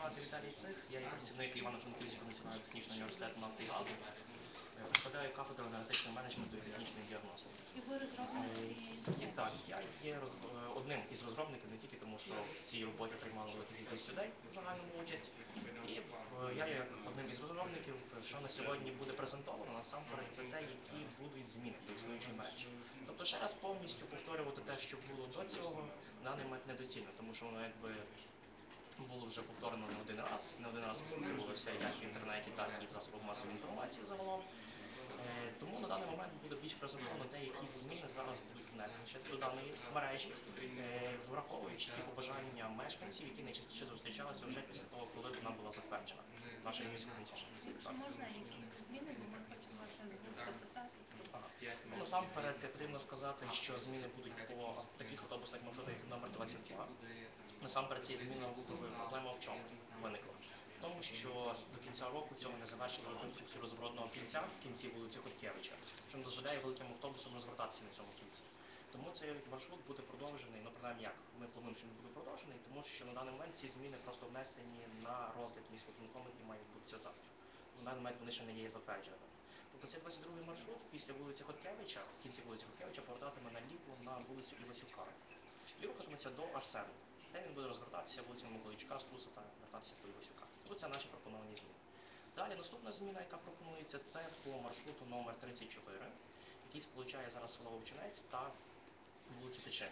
звати Віталій Цих, я є працівник Івано-Франківського національного технічного університету нафти і газу. Представляю кафедру енергетичного менеджменту і технічної діагностики. І ви розробник Е, так, я є роз- е, одним із розробників не тільки тому, що в цій роботі приймало велика кількість людей в загальному участь. І е, я є одним із розробників, що на сьогодні буде презентовано насамперед це те, які будуть зміни до існуючої мережі. Тобто ще раз повністю повторювати те, що було до цього, в даний момент недоцільно, тому що воно якби було вже повторено не один раз, не один раз висвітлювалося як в інтернеті, так і в засобах масової інформації загалом. Е, Тому на даний момент буде більш презентовано те, які зміни зараз будуть внесені до даної мережі, е, враховуючи ті побажання мешканців, які найчастіше зустрічалися вже після того, коли вона була затверджена. Наша міська Якщо можна, які це зміни, ми хочемо звук записати. Насамперед потрібно сказати, що зміни будуть по таких автобусних маршрутах, як номер 22. Насамперед цієї зміни проблема в чому виникла? В тому, що до кінця року цього не завершили реконструкцію розворотного кільця в кінці вулиці Хоткевича, що не дозволяє великим автобусам розвертатися на цьому кільці. Тому цей маршрут буде продовжений, ну принаймні як ми плануємо, що він буде продовжений, тому що на даний момент ці зміни просто внесені на розгляд міськвиконкому, який має відбутися завтра. На даний момент вони ще не є затвердженими. Тобто цей 22 маршрут після вулиці Хоткевича, в кінці вулиці Хоткевича, повертатиме наліво на вулицю Івасюка. І рухатиметься до Арсену, де він буде розвертатися вулицями Миколичка, Стуса та вертатися до Івасюка. Ось це наші пропоновані зміни. Далі наступна зміна, яка пропонується, це по маршруту номер 34, який сполучає зараз село Вовчинець та вулицю Тичин.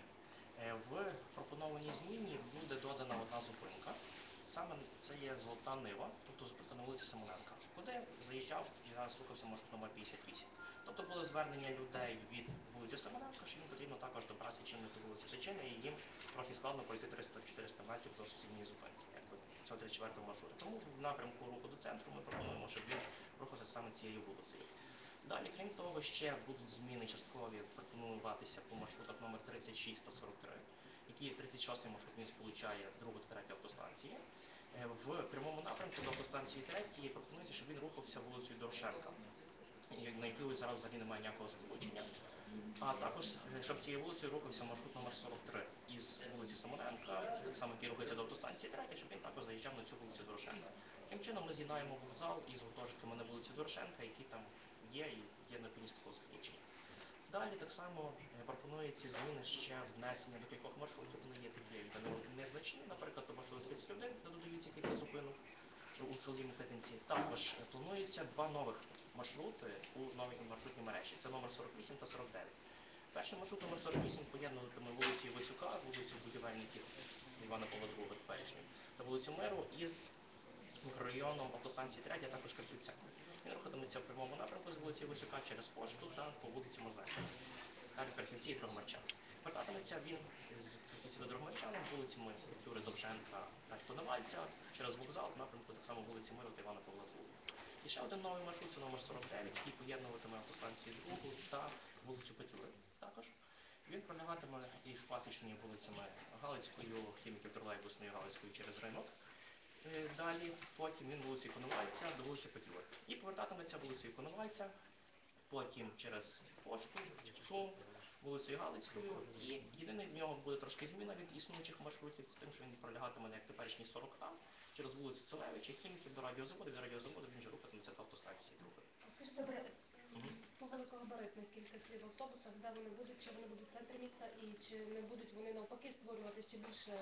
Е, В пропонованій зміні буде додана одна зупинка. Це є Золота Нива, тобто на вулиці Симоненка, куди заїжджав і зараз рухався маршрут номер 58. Тобто були звернення людей від вулиці Симоненка, що їм потрібно також добратися чимось до вулиці Тичини, і їм трохи складно пройти 300-400 метрів до сусідньої зупинки, якби цього 34 маршруту. Тому в напрямку руху до центру ми пропонуємо, щоб він рухався саме цією вулицею. Далі, крім того, ще будуть зміни часткові пропонуватися по маршрутах номер 36 та 43, які 36 маршрут він сполучає другу та третю автостанції. Е, В прямому напрямку до автостанції третьої пропонується, щоб він рухався вулицею Дорошенка, на яку зараз взагалі немає ніякого сполучення. А також, е, щоб цією вулицею рухався маршрут номер 43 із вулиці Самоненка, само який рухається до автостанції третя, щоб він також заїжджав на цю вулицю Дорошенка. Таким чином ми з'єднаємо вокзал із гуртожитками на вулиці Дорошенка, які там є і є необхідність такого сполучення. Далі так само е, пропонується зміни ще внесення до кількох маршрутів, вони є такі та незначні, наприклад, до маршруту 31, де додаються кілька зупинок у селі Микитинці. Також планується два нових маршрути у новій маршрутній мережі. Це номер 48 та 49. Перший маршрут номер 48 поєднуватиме вулицю Васюка, вулицю будівельників Івана Павла II теперішнього, та вулицю Миру із мікрорайоном автостанції 3, а також Карпівця. Рухатиметься в прямому напрямку з вулиці Васюка через пошту та по вулиці Мозаїка. Далі Карпівці і. Вертатиметься він з Карпівці до Дрогмарчана, вулицями Петлюри Довженка та Коновальця, через вокзал в напрямку так само вулиці Миру та Івана Павла II. І ще один новий маршрут, це номер 49, який поєднуватиме автостанції Другу та вулицю Петлюри. Також він пролягатиме із класичними вулицями Галицькою, хіміків тролейбусною Галицькою через ринок. Е, Далі потім він вулицею Коновальця до вулиці Петлюри. І повертатиметься вулицею Коновальця, потім через пошту, Сум, вулицею Галицькою. І єдине в нього буде трошки зміна від існуючих маршрутів, з тим, що він пролягатиме як теперішній 40 а через вулицю Целевича, хіміків до радіозаводу, від радіозаводу він вже рухатиметься до автостанції другої. Скажіть, добре, по великогабаритних кількості в автобусах, де вони будуть, чи вони будуть в центрі міста, і чи не будуть вони навпаки створювати ще більше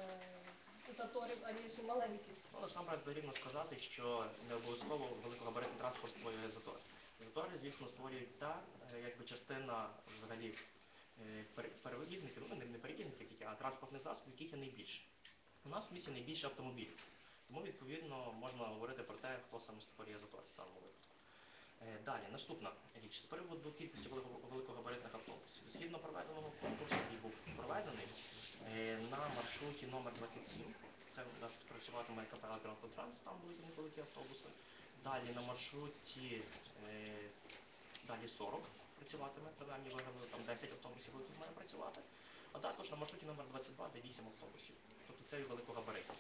заторів, аніж маленькі? Ну, насамперед потрібно сказати, що не обов'язково великогабаритний транспорт створює затори. Затори, звісно, створюють та е, якби частина взагалі е, перевізників, ну не перевізників тільки, а транспортних засобів, яких є найбільше. У нас в місті найбільше автомобілів. Тому, відповідно, можна говорити про те, хто саме створює затори в даному випадку. Е, Далі, наступна річ. З приводу кількості великогабаритних автобусів. Згідно проведеного конкурсу, який був проведений, маршруті номер 27, це у нас працюватиме КП «Електроавтотранс», там будуть невеликі автобуси. Далі на маршруті е, далі 40 працюватиме, принаймні виграли, там 10 автобусів будуть має працювати. А також на маршруті номер 22, де 8 автобусів. Тобто це і великогабаритні.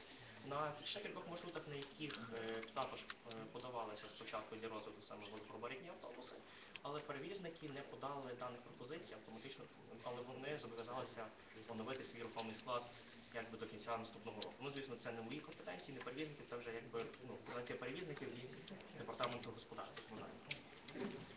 На ще кількох маршрутах, на яких е, також е, подавалися спочатку для розгляду саме великогабаритні автобуси, але перевізники не подали даних пропозицій автоматично, але вони зобов'язалися поновити свій рухомий склад якби до кінця наступного року. Ну, звісно, це не мої компетенції, не перевізники, це вже якби ну, компетенція перевізників і департаменту господарства комунального.